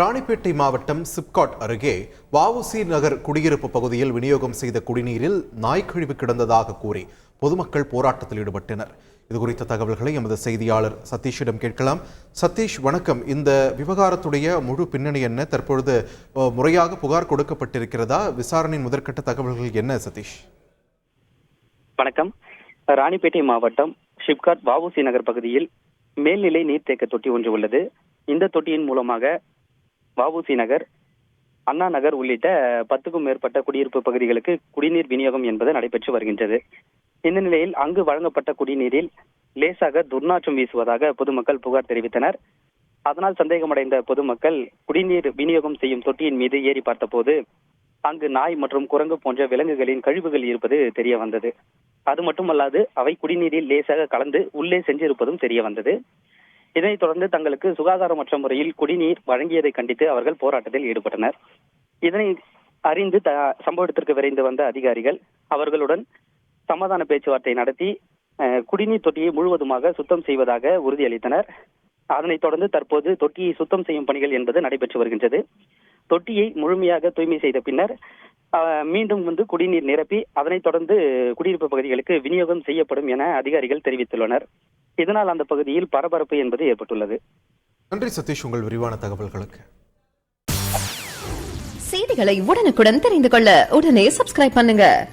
ராணிப்பேட்டை மாவட்டம் சிப்காட் அருகே வவுசி நகர் குடியிருப்பு பகுதியில் விநியோகம் செய்த குடிநீரில் நாய்க்கழிவு கிடந்ததாக கூறி பொதுமக்கள் போராட்டத்தில் ஈடுபட்டனர். இது குறித்த தகவல்களை எமது செய்தியாளர் சதீஷிடம் கேட்கலாம். சதீஷ் வணக்கம். இந்த விவகாரத்துடைய முழு பின்னணி என்ன? தற்பொழுது முறையாக புகார் கொடுக்கப்பட்டிருக்கிறதா? விசாரணையின் முதற்கட்ட தகவல்கள் என்ன சதீஷ்? வணக்கம். ராணிப்பேட்டை மாவட்டம் ஷிப்காட் வவுசி நகர் பகுதியில் மேல்நிலை நீர்த்தேக்க தொட்டி ஒன்று உள்ளது. இந்த தொட்டியின் மூலமாக வஉசி நகர் அண்ணா நகர் உள்ளிட்ட பத்துக்கும் மேற்பட்ட குடியிருப்பு பகுதிகளுக்கு குடிநீர் விநியோகம் என்பது நடைபெற்று வருகின்றது. இந்த நிலையில் அங்கு வழங்கப்பட்ட குடிநீரில் லேசாக துர்நாற்றம் வீசுவதாக பொதுமக்கள் புகார் தெரிவித்தனர். அதனால் சந்தேகமடைந்த பொதுமக்கள் குடிநீர் விநியோகம் செய்யும் தொட்டியின் மீது ஏறி பார்த்தபோது அங்கு நாய் மற்றும் குரங்கு போன்ற விலங்குகளின் கழிவுகள் இருப்பது தெரிய வந்தது. அது மட்டுமல்லாது அவை குடிநீரில் லேசாக கலந்து உள்ளே சென்றிருப்பதும் தெரிய வந்தது. இதனைத் தொடர்ந்து தங்களுக்கு சுகாதாரமற்ற முறையில் குடிநீர் வழங்கியதை கண்டித்து அவர்கள் போராட்டத்தில் ஈடுபட்டனர். இதனை அறிந்து த சம்பவத்திற்கு விரைந்து வந்த அதிகாரிகள் அவர்களுடன் சமாதான பேச்சுவார்த்தை நடத்தி குடிநீர் தொட்டியை முழுவதுமாக சுத்தம் செய்வதாக உறுதியளித்தனர். அதனைத் தொடர்ந்து தற்போது தொட்டியை சுத்தம் செய்யும் பணிகள் என்பது நடைபெற்று வருகின்றது. தொட்டியை முழுமையாக தூய்மை செய்த பின்னர் அஹ், மீண்டும் வந்து குடிநீர் நிரப்பி அதனைத் தொடர்ந்து குடியிருப்பு பகுதிகளுக்கு விநியோகம் செய்யப்படும் என அதிகாரிகள் தெரிவித்துள்ளனர். இதனால் அந்த பகுதியில் பரபரப்பு என்பது ஏற்பட்டுள்ளது. நன்றி சதீஷ் உங்கள் விரிவான தகவல்களுக்கு. செய்திகளை உடனுக்குடன் தெரிந்து கொள்ள உடனே சப்ஸ்கிரைப் பண்ணுங்க.